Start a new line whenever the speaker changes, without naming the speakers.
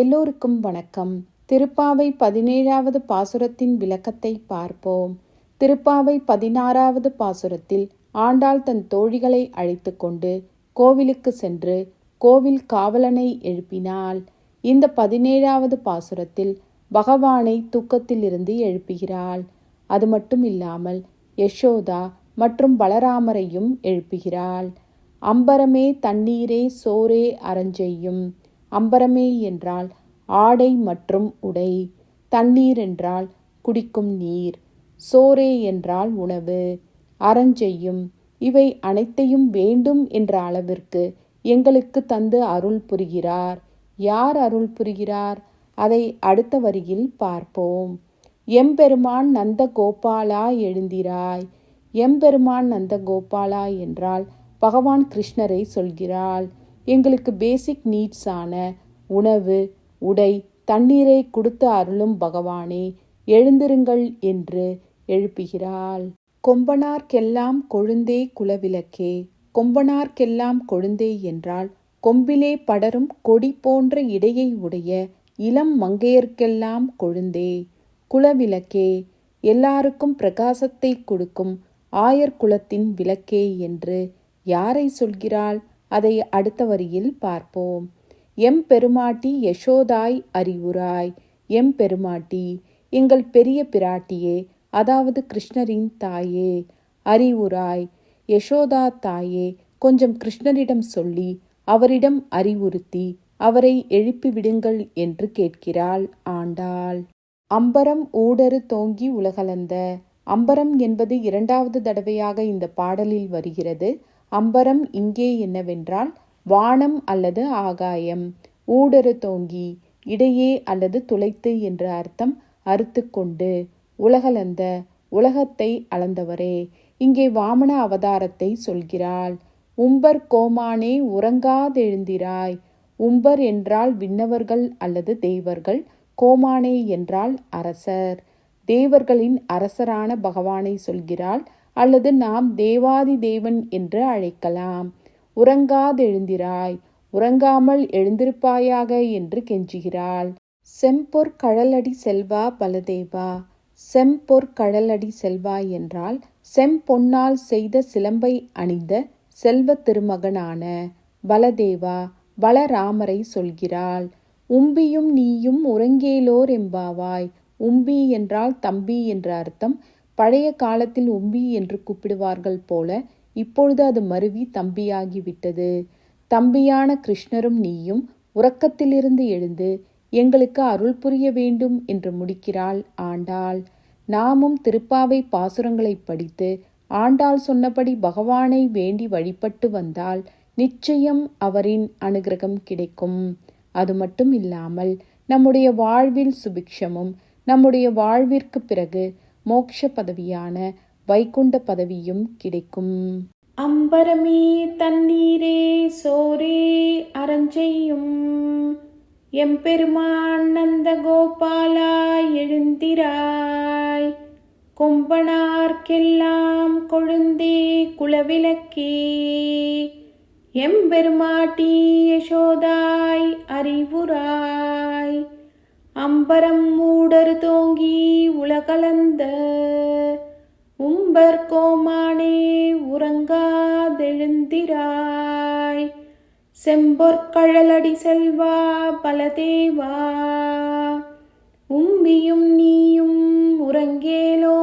எல்லோருக்கும் வணக்கம். திருப்பாவை பதினேழாவது பாசுரத்தின் விளக்கத்தை பார்ப்போம். திருப்பாவை பதினாறாவது பாசுரத்தில் ஆண்டாள் தன் தோழிகளை அழைத்து கொண்டு கோவிலுக்கு சென்று கோவில் காவலனை எழுப்பினாள். இந்த பதினேழாவது பாசுரத்தில் பகவானை தூக்கத்திலிருந்து எழுப்புகிறாள். அது மட்டும் இல்லாமல் யசோதா மற்றும் பலராமரையும் எழுப்புகிறாள். அம்பரமே தண்ணீரே சோரே அரஞ்செய்யும். அம்பரமே என்றால் ஆடை மற்றும் உடை தண்ணீர் என்றால் குடிக்கும் நீர் சோரே என்றால் உணவு அரஞ்செய்யும் இவை அனைத்தையும் வேண்டும் என்ற அளவிற்கு எங்களுக்கு தந்து அருள் புரிகிறார். யார் அருள் புரிகிறார்? அதை அடுத்த வரியில் பார்ப்போம். எம்பெருமான் நந்த கோபாலா எழுந்திராய். எம்பெருமான் நந்த கோபாலா என்றால் பகவான் கிருஷ்ணரை சொல்கிறாள். எங்களுக்கு பேசிக் நீட்ஸான உணவு உடை தண்ணீரை கொடுத்து அருளும் பகவானே எழுந்திருங்கள் என்று எழுப்புகிறாள். கொம்பனார்க்கெல்லாம் கொழுந்தே குலவிளக்கே கொம்பனார்க்கெல்லாம் கொழுந்தே என்றால் கொம்பிலே படரும் கொடி போன்ற இடையை உடைய இளம் மங்கையர்க்கெல்லாம் கொழுந்தே. குலவிளக்கே எல்லாருக்கும் பிரகாசத்தை கொடுக்கும் ஆயர் குலத்தின் விளக்கே என்று யாரை சொல்கிறாள்? அதை அடுத்த வரியில் பார்ப்போம். எம் பெருமாட்டி யசோதாய் அறிவுராய். எம் பெருமாட்டி எங்கள் பெரிய பிராட்டியே அதாவது கிருஷ்ணரின் தாயே அறிவுராய். யசோதா தாயே கொஞ்சம் கிருஷ்ணரிடம் சொல்லி அவரிடம் அறிவுறுத்தி அவரை எழுப்பிவிடுங்கள் என்று கேட்கிறாள் ஆண்டாள். அம்பரம் ஊடறு தோங்கி உலகளந்த அம்பரம் என்பது இரண்டாவது தடவையாக இந்த பாடலில் வருகிறது. அம்பரம் இங்கே என்னவென்றால் வானம் அல்லது ஆகாயம். ஊடரு தோங்கி இடையே அல்லது துளைத்து என்ற அர்த்தம் அறுத்து கொண்டு உலகளந்த உலகத்தை அளந்தவரே. இங்கே வாமன அவதாரத்தை சொல்கிறாள். உம்பர் கோமானே உறங்காதெழுந்திராய். உம்பர் என்றால் விண்ணவர்கள் அல்லது தேவர்கள் கோமானே என்றால் அரசர். தேவர்களின் அரசரான பகவானை சொல்கிறாள் அல்லது நாம் தேவாதி தேவன் என்று அழைக்கலாம். உறங்காதெழுந்திராய் உறங்காமல் எழுந்திருப்பாயாக என்று கெஞ்சுகிறாள். செம்பொற் கடலடி செல்வா பலதேவா? செம்பொற் கடலடி செல்வா என்றால் செம்பொன்னால் செய்த சிலம்பை அணிந்த செல்வ திருமகனான பலதேவா பலராமரை சொல்கிறாள். உம்பியும் நீயும் உறங்கேலோர் எம்பாவாய் உம்பி என்றால் தம்பி என்ற அர்த்தம் பழைய காலத்தில் உம்பி என்று கூப்பிடுவார்கள் போல இப்பொழுது அது மருவி தம்பியாகிவிட்டது. தம்பியான கிருஷ்ணரும் நீயும் உறக்கத்திலிருந்து எழுந்து எங்களுக்கு அருள் புரிய வேண்டும் என்று முடிக்கிறாள் ஆண்டாள். நாமும் திருப்பாவை பாசுரங்களை படித்து ஆண்டாள் சொன்னபடி பகவானை வேண்டி வழிபட்டு வந்தால் நிச்சயம் அவரின் அனுகிரகம் கிடைக்கும். அது மட்டும் இல்லாமல் நம்முடைய வாழ்வில் சுபிக்ஷமும் நம்முடைய வாழ்விற்கு பிறகு மோக்ஷ பதவியான வைகுண்ட பதவியும் கிடைக்கும். அம்பரமே தண்ணீரே சோரே அறஞ்செய்யும். எம்பெருமான் நந்த கோபாலா எழுந்திராய். கொம்பனார்க்கெல்லாம் கொழுந்தே குலவிளக்கே. எம்பெருமாட்டி யசோதாய் அறிவுராய் அம்பரம் மூடர் தோங்கி உலகலந்த உம்பர் கோமானே உறங்காதெழுந்திராய் செம்பொற்கழலடி செல்வா பலதேவா. உம்பியும் நீயும் உறங்கேலோ